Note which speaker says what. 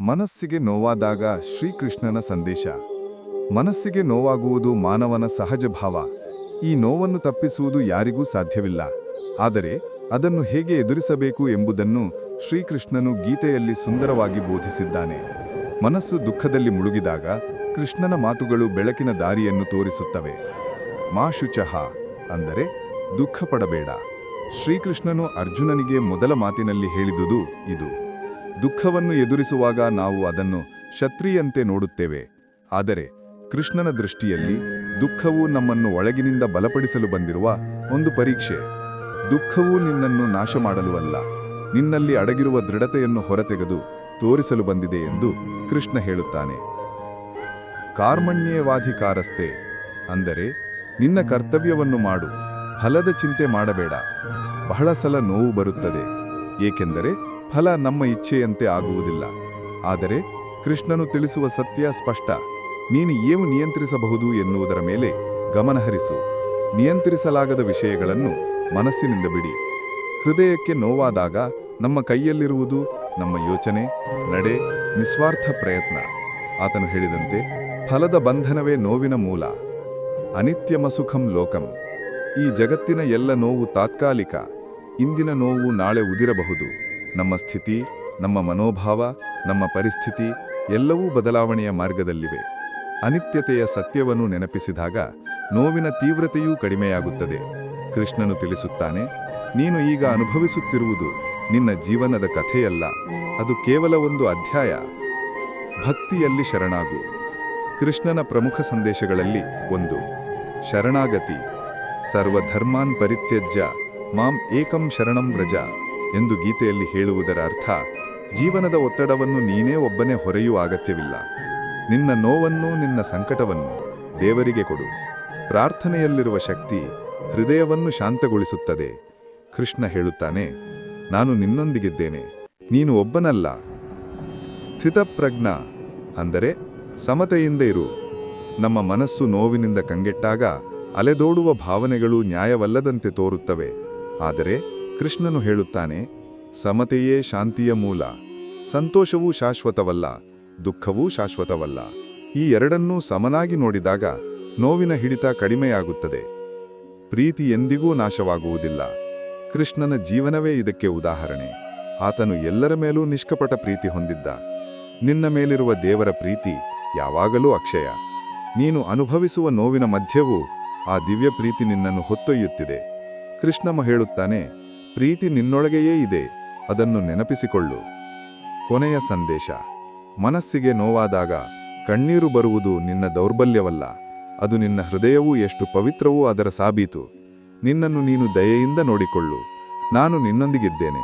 Speaker 1: ಮನಸ್ಸಿಗೆ ನೋವಾದಾಗ ಶ್ರೀಕೃಷ್ಣನ ಸಂದೇಶ. ಮನಸ್ಸಿಗೆ ನೋವಾಗುವುದು ಮಾನವನ ಸಹಜ ಭಾವ. ಈ ನೋವನ್ನು ತಪ್ಪಿಸುವುದು ಯಾರಿಗೂ ಸಾಧ್ಯವಿಲ್ಲ. ಆದರೆ ಅದನ್ನು ಹೇಗೆ ಎದುರಿಸಬೇಕು ಎಂಬುದನ್ನು ಶ್ರೀಕೃಷ್ಣನು ಗೀತೆಯಲ್ಲಿ ಸುಂದರವಾಗಿ ಬೋಧಿಸಿದ್ದಾನೆ. ಮನಸ್ಸು ದುಃಖದಲ್ಲಿ ಮುಳುಗಿದಾಗ ಕೃಷ್ಣನ ಮಾತುಗಳು ಬೆಳಕಿನ ದಾರಿಯನ್ನು ತೋರಿಸುತ್ತವೆ. ಮಾ ಶುಚಃ ಅಂದರೆ ದುಃಖ ಪಡಬೇಡ ಶ್ರೀಕೃಷ್ಣನು ಅರ್ಜುನನಿಗೆ ಮೊದಲ ಮಾತಿನಲ್ಲಿ ಹೇಳಿದುದು ಇದು. ದುಃಖವನ್ನು ಎದುರಿಸುವಾಗ ನಾವು ಅದನ್ನು ಶತ್ರಿಯಂತೆ ನೋಡುತ್ತೇವೆ. ಆದರೆ ಕೃಷ್ಣನ ದೃಷ್ಟಿಯಲ್ಲಿ ದುಃಖವು ನಮ್ಮನ್ನು ಒಳಗಿನಿಂದ ಬಲಪಡಿಸಲು ಬಂದಿರುವ ಒಂದು ಪರೀಕ್ಷೆ. ದುಃಖವು ನಿನ್ನನ್ನು ನಾಶ ಮಾಡಲು ಅಲ್ಲ ನಿನ್ನಲ್ಲಿ ಅಡಗಿರುವ ದೃಢತೆಯನ್ನು ಹೊರತೆಗೆದು ತೋರಿಸಲು ಬಂದಿದೆ ಎಂದು ಕೃಷ್ಣ ಹೇಳುತ್ತಾನೆ. ಕಾರ್ಮಣ್ಯವಾಧಿಕಾರಸ್ಥೆ, ಅಂದರೆ ನಿನ್ನ ಕರ್ತವ್ಯವನ್ನು ಮಾಡು. ಫಲದ ಚಿಂತೆ ಮಾಡಬೇಡ. ಬಹಳ ಸಲ ನೋವು ಬರುತ್ತದೆ. ಏಕೆಂದರೆ ಫಲ ನಮ್ಮ ಇಚ್ಛೆಯಂತೆ ಆಗುವುದಿಲ್ಲ. ಆದರೆ ಕೃಷ್ಣನು ತಿಳಿಸುವ ಸತ್ಯ ಸ್ಪಷ್ಟ. ನೀನು ಏನು ನಿಯಂತ್ರಿಸಬಹುದು ಎನ್ನುವುದರ ಮೇಲೆ ಗಮನಹರಿಸು. ನಿಯಂತ್ರಿಸಲಾಗದ ವಿಷಯಗಳನ್ನು ಮನಸ್ಸಿನಿಂದ ಬಿಡಿ. ಹೃದಯಕ್ಕೆ ನೋವಾದಾಗ ನಮ್ಮ ಕೈಯಲ್ಲಿರುವುದು ನಮ್ಮ ಯೋಚನೆ, ನಡೆ, ನಿಸ್ವಾರ್ಥ ಪ್ರಯತ್ನ. ಆತನು ಹೇಳಿದಂತೆ ಫಲದ ಬಂಧನವೇ ನೋವಿನ ಮೂಲ. ಅನಿತ್ಯಮಸುಖಂ ಲೋಕಂ. ಈ ಜಗತ್ತಿನ ಎಲ್ಲ ನೋವು ತಾತ್ಕಾಲಿಕ. ಇಂದಿನ ನೋವು ನಾಳೆ ಉದಿರಬಹುದು. ನಮ್ಮ ಸ್ಥಿತಿ, ನಮ್ಮ ಮನೋಭಾವ, ನಮ್ಮ ಪರಿಸ್ಥಿತಿ ಎಲ್ಲವೂ ಬದಲಾವಣೆಯ ಮಾರ್ಗದಲ್ಲಿವೆ. ಅನಿತ್ಯತೆಯ ಸತ್ಯವನ್ನು ನೆನಪಿಸಿದಾಗ ನೋವಿನ ತೀವ್ರತೆಯೂ ಕಡಿಮೆಯಾಗುತ್ತದೆ. ಕೃಷ್ಣನು ತಿಳಿಸುತ್ತಾನೆ, ನೀನು ಈಗ ಅನುಭವಿಸುತ್ತಿರುವುದು ನಿನ್ನ ಜೀವನದ ಕಥೆಯಲ್ಲ, ಅದು ಕೇವಲ ಒಂದು ಅಧ್ಯಾಯ. ಭಕ್ತಿಯಲ್ಲಿ ಶರಣಾಗು. ಕೃಷ್ಣನ ಪ್ರಮುಖ ಸಂದೇಶಗಳಲ್ಲಿ ಒಂದು, ಶರಣಾಗತಿ. ಸರ್ವಧರ್ಮಾನ್ ಪರಿತ್ಯಜ್ಯ. ಮಾಂ ಏಕಂ ಶರಣಂ ವ್ರಜ. ಎಂದು ಗೀತೆಯಲ್ಲಿ ಹೇಳುವುದರ ಅರ್ಥ, ಜೀವನದ ಒತ್ತಡವನ್ನು ನೀನೇ ಒಬ್ಬನೇ ಹೊರೆಯುವ ಅಗತ್ಯವಿಲ್ಲ. ನಿನ್ನ ನೋವನ್ನು ನಿನ್ನ ಸಂಕಟವನ್ನು ದೇವರಿಗೆ ಕೊಡು. ಪ್ರಾರ್ಥನೆಯಲ್ಲಿರುವ ಶಕ್ತಿ ಹೃದಯವನ್ನು ಶಾಂತಗೊಳಿಸುತ್ತದೆ. ಕೃಷ್ಣ ಹೇಳುತ್ತಾನೆ, ನಾನು ನಿನ್ನೊಂದಿಗಿದ್ದೇನೆ, ನೀನು ಒಬ್ಬನಲ್ಲ. ಸ್ಥಿತಪ್ರಜ್ಞ, ಅಂದರೆ ಸಮತೆಯಿಂದ ಇರು. ನಮ್ಮ ಮನಸ್ಸು ನೋವಿನಿಂದ ಕಂಗೆಟ್ಟಾಗ ಅಲೆದೋಡುವ ಭಾವನೆಗಳು ನ್ಯಾಯವಲ್ಲದಂತೆ ತೋರುತ್ತವೆ. ಆದರೆ ಕೃಷ್ಣನು ಹೇಳುತ್ತಾನೆ, ಸಮತೆಯೇ ಶಾಂತಿಯ ಮೂಲ. ಸಂತೋಷವೂ ಶಾಶ್ವತವಲ್ಲ, ದುಃಖವೂ ಶಾಶ್ವತವಲ್ಲ. ಈ ಎರಡನ್ನೂ ಸಮನಾಗಿ ನೋಡಿದಾಗ ನೋವಿನ ಹಿಡಿತ ಕಡಿಮೆಯಾಗುತ್ತದೆ. ಪ್ರೀತಿ ಎಂದಿಗೂ ನಾಶವಾಗುವುದಿಲ್ಲ. ಕೃಷ್ಣನ ಜೀವನವೇ ಇದಕ್ಕೆ ಉದಾಹರಣೆ. ಆತನು ಎಲ್ಲರ ಮೇಲೂ ನಿಷ್ಕಪಟ ಪ್ರೀತಿ ಹೊಂದಿದ್ದ. ನಿನ್ನ ಮೇಲಿರುವ ದೇವರ ಪ್ರೀತಿ ಯಾವಾಗಲೂ ಅಕ್ಷಯ. ನೀನು ಅನುಭವಿಸುವ ನೋವಿನ ಮಧ್ಯವೂ ಆ ದಿವ್ಯ ಪ್ರೀತಿ ನಿನ್ನನ್ನು ಹೊತ್ತೊಯ್ಯುತ್ತಿದೆ. ಕೃಷ್ಣಮ ಹೇಳುತ್ತಾನೆ ಪ್ರೀತಿ ನಿನ್ನೊಳಗೆಯೇ ಇದೆ, ಅದನ್ನು ನೆನಪಿಸಿಕೊಳ್ಳು. ಕೊನೆಯ ಸಂದೇಶ. ಮನಸ್ಸಿಗೆ ನೋವಾದಾಗ ಕಣ್ಣೀರು ಬರುವುದು ನಿನ್ನ ದೌರ್ಬಲ್ಯವಲ್ಲ, ಅದು ನಿನ್ನ ಹೃದಯವೂ ಎಷ್ಟು ಪವಿತ್ರವೂ ಅದರ ಸಾಬೀತು. ನಿನ್ನನ್ನು ನೀನು ದಯೆಯಿಂದ ನೋಡಿಕೊಳ್ಳು. ನಾನು ನಿನ್ನೊಂದಿಗಿದ್ದೇನೆ.